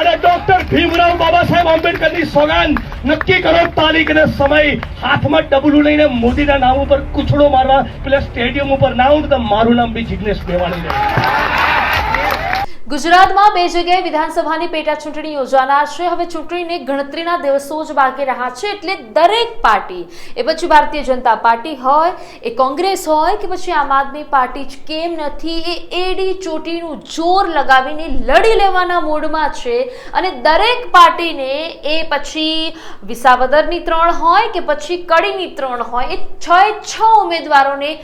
અને ડોક્ટર ભીમરાવ બાબા સાહેબ આંબેડકરની સોગાન નક્કી કરો તારીખ અને સમય, હાથમાં ડબલું લઈને મોદીના નામ ઉપર કૂછડો મારવા, પેલા સ્ટેડિયમ ઉપર ના આવું તો મારું નામ બી જિગ્નેશ રહે ગુજરાતમાં બે જગ્યાએ વિધાનસભાની પેટા ચૂંટણી યોજાનાર છે. હવે ચૂંટણીને ગણતરીના દિવસો જ બાકી રહ્યા છે એટલે દરેક પાર્ટી, એ પછી ભારતીય જનતા પાર્ટી હોય, એ કોંગ્રેસ હોય કે પછી આમ આદમી પાર્ટી જ કેમ નથી, એ એડી ચોટીનું જોર લગાવીને લડી લેવાના મૂડમાં છે. અને દરેક પાર્ટીને એ પછી વિસાવદરની ત્રણ હોય કે પછી કડીની ત્રણ હોય, એ છ છ ઉમેદવારોને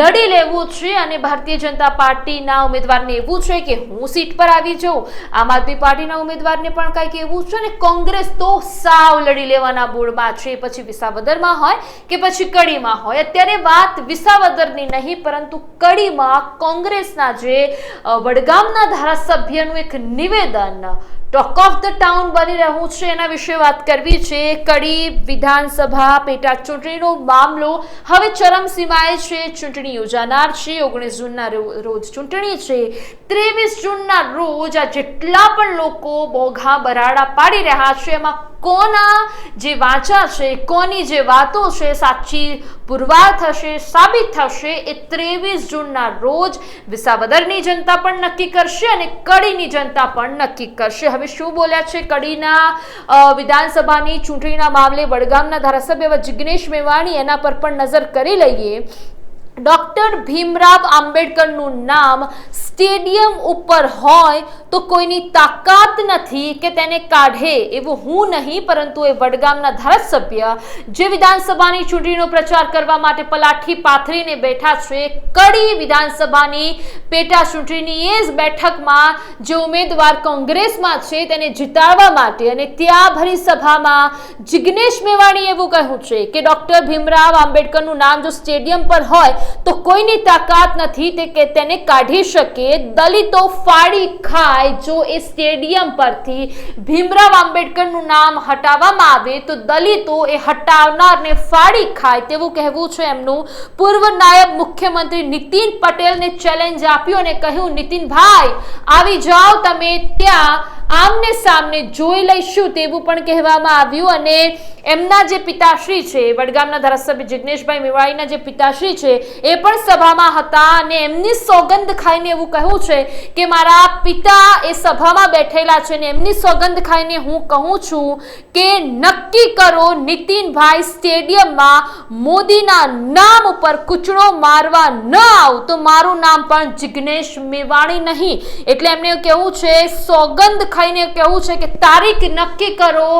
લડી લેવું છે. અને ભારતીય જનતા પાર્ટીના ઉમેદવારને એવું છે કે હું સીટ પર આવી જાઉં આમ આદમી પાર્ટીના ઉમેદવારને પણ કંઈક એવું છે ને, કોંગ્રેસ તો સાવ લડી લેવાના મૂળમાં છે. પછી વિસાવદરમાં હોય કે પછી કડીમાં હોય. અત્યારે વાત વિસાવદરની નહીં, પરંતુ કડીમાં કોંગ્રેસના જે વડગામના ધારાસભ્યનું એક નિવેદન ટોક ઓફ ધ ટાઉન બની રહ્યું છે. એના વિશે વાત કરવી છે. કડી વિધાનસભા પેટા ચૂંટણીનો મામલો હવે ચરમસીમાએ છે. ચૂંટણી યોજાનાર છે. ઓગણીસ જૂનના રોજ ચૂંટણી છે. ત્રેવીસ જૂનના રોજ આ જેટલા પણ લોકો બોઘા બરાડા પાડી રહ્યા છે, એમાં કોના જે વાંચા છે, કોની જે વાતો છે સાચી પુરવાર થશે, સાબિત થશે, એ ત્રેવીસ જૂનના રોજ વિસાવદરની જનતા પણ નક્કી કરશે અને કડીની જનતા પણ નક્કી કરશે. હવે શું બોલ્યા છે કડીના વિધાનસભાની ચૂંટણીના મામલે વડગામના ધારાસભ્ય જિગ્નેશ મેવાણી એના પર પણ નજર કરી લઈએ. ડોક્ટર ભીમરાવ આંબેડકરનું નામ સ્ટેડિયમ ઉપર હોય તો કોઈની તાકાત નથી કે તેને કાઢે, એવું હું નહીં, પરંતુ એ વડગામના ધારાસભ્ય જે વિધાનસભાની ચૂંટણીનો પ્રચાર કરવા માટે પલાઠી પાથરીને બેઠા છે, કડી વિધાનસભાની પેટા ચૂંટણીની એ જ બેઠકમાં જે ઉમેદવાર કોંગ્રેસમાં છે તેને જીતાડવા માટે અને ત્યાં ભરી સભામાં જિગ્નેશ મેવાણી એવું કહ્યું છે કે ડોક્ટર ભીમરાવ આંબેડકરનું નામ જો સ્ટેડિયમ પર હોય તો કોઈની તાકાત નથી તે કે તેને કાઢી શકે. દલિતો ફાડી ખાય જો એ સ્ટેડિયમ પરથી ભીમરાવ આંબેડકરનું નામ હટાવવામાં આવે તો દલિતો એ હટાવનારને ફાડી ખાય તેવું કહેવું છે એમનું. પૂર્વ નાયબ મુખ્યમંત્રી નીતિન પટેલને ચેલેન્જ આપ્યું અને કહ્યું, નીતિનભાઈ, આવી જાઓ તમે, ત્યાં આમને સામને જોઈ લઈશું, તેવું પણ કહેવામાં આવ્યું. અને એમના જે પિતાશ્રી છે, વડગામના ધારાસભ્ય જિગ્નેશભાઈ મેવાણીના જે પિતાશ્રી છે એ પણ સભામાં હતા અને એમની સોગંદ ખાઈને એવું કહ્યું છે કે મારા પિતા એ સભામાં બેઠેલા છે અને એમની સોગંદ ખાઈને હું કહું છું કે નક્કી કરો નીતિનભાઈ સ્ટેડિયમમાં મોદીના નામ ઉપર કૂચડો મારવા ન આવ. તો મારું નામ પણ જિગ્નેશ મેવાણી નહીં. એટલે એમને કહેવું છે, સોગંદ ખાઈને કહેવું છે કે તારીખ નક્કી કરો,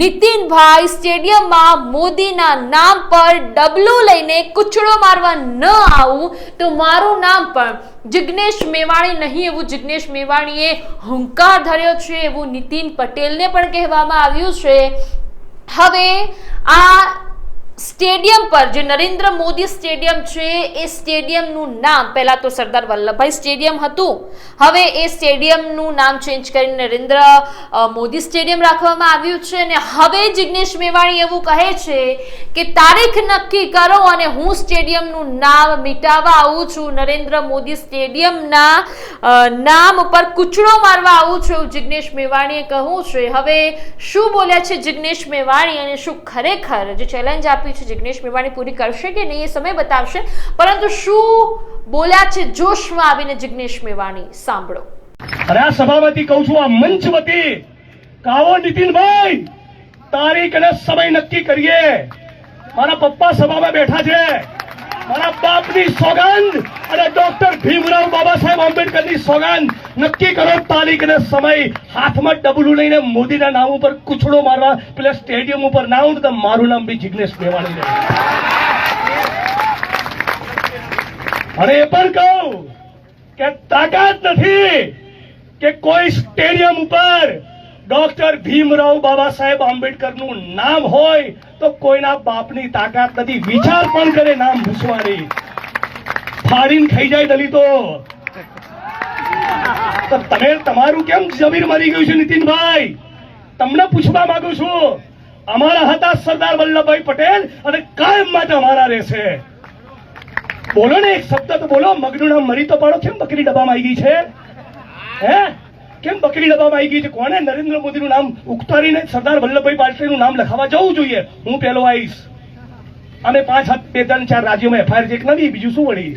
નીતિનભાઈ સ્ટેડિયમમાં મોદીના નામ પર ડબલું લઈને કૂચડો મારવા ન આવું તો મારું નામ પણ જિગ્નેશ મેવાણી નહીં એવું જિગ્નેશ મેવાણીએ હુંકાર ધર્યો છે એવું નીતિન પટેલને પણ કહેવામાં આવ્યું છે. હવે આ સ્ટેડિયમ પર જે નરેન્દ્ર મોદી સ્ટેડિયમ છે, એ સ્ટેડિયમનું નામ, પહેલાં તો સરદાર વલ્લભભાઈ સ્ટેડિયમ હતું, હવે એ સ્ટેડિયમનું નામ ચેન્જ કરીને નરેન્દ્ર મોદી સ્ટેડિયમ રાખવામાં આવ્યું છે અને હવે જિગ્નેશ મેવાણી એવું કહે છે કે તારીખ નક્કી કરો અને હું સ્ટેડિયમનું નામ મિટાવવા આવું છું, નરેન્દ્ર મોદી સ્ટેડિયમના નામ ઉપર કૂચડો મારવા આવું છું જિગ્નેશ મેવાણીએ કહ્યું છે. હવે શું બોલ્યા છે જિગ્નેશ મેવાણી અને શું ખરેખર જે ચેલેન્જ આપ્યું છે જિગ્નેશ મેવાણી પૂરી કરશે કે નહીં એ સમય બતાવશે. પરંતુ શું બોલ્યા છે જોશમાં આવીને જિગ્નેશ મેવાણી? સાંભળો. અરે આ સભામાંથી કહું છું, આ મંચ વતી કાવો નીતિનભાઈ, તારીખ અને સમય નક્કી કરીએ. મારા પપ્પા સભામાં બેઠા છે. મારા બાપની સોગંદ અને ડોક્ટર ભીમરાવ બાબા સાહેબ આંબેડકરની સોગંદ નક્કી કરો તારીખ અને સમય હાથમાં ડબલું લઈને મોદીના નામ ઉપર કૂછડો મારવા, પેલા સ્ટેડિયમ ઉપર ના આવું તો મારું નામ બી જિગ્નેશ મેવાણી અને એ પણ કહું કે તાકાત નથી કે કોઈ સ્ટેડિયમ ઉપર ડોક્ટર ભીમરાવ બાબા સાહેબ આંબેડકરનું નામ હોય તો કોઈના બાપની તાકાત નથી. વિચાર પણ કરે નામ ભૂસવાની ફાડીને ખાઈ જાય દલિતો. તમે તમારું કેમ જમીર મરી ગયું છે નીતિનભાઈ? તમને પૂછવા માંગુ છું, અમારા હતા સરદાર વલ્લભભાઈ પટેલ અને કાયમ માટે અમારા રહેશે. બોલો ને એક શબ્દ તો બોલો, મગનું મરી તો પાડો, કેમ બકરી ડબ્બામાં આવી ગઈ છે? હે? કેમ બકરી ડબ્બામાં આવી ગઈ છે? કોને નરેન્દ્ર મોદીનું નામ ઉકતારીને સરદાર વલ્લભભાઈ પાટીલનું નામ લખાવા જવું જોઈએ? હું પહેલો આવીશ. અમે પાંચ, સાત, બે, ત્રણ, ચાર રાજ્યોમાં એફઆઈઆર ચેક નથી, બીજું શું વળી?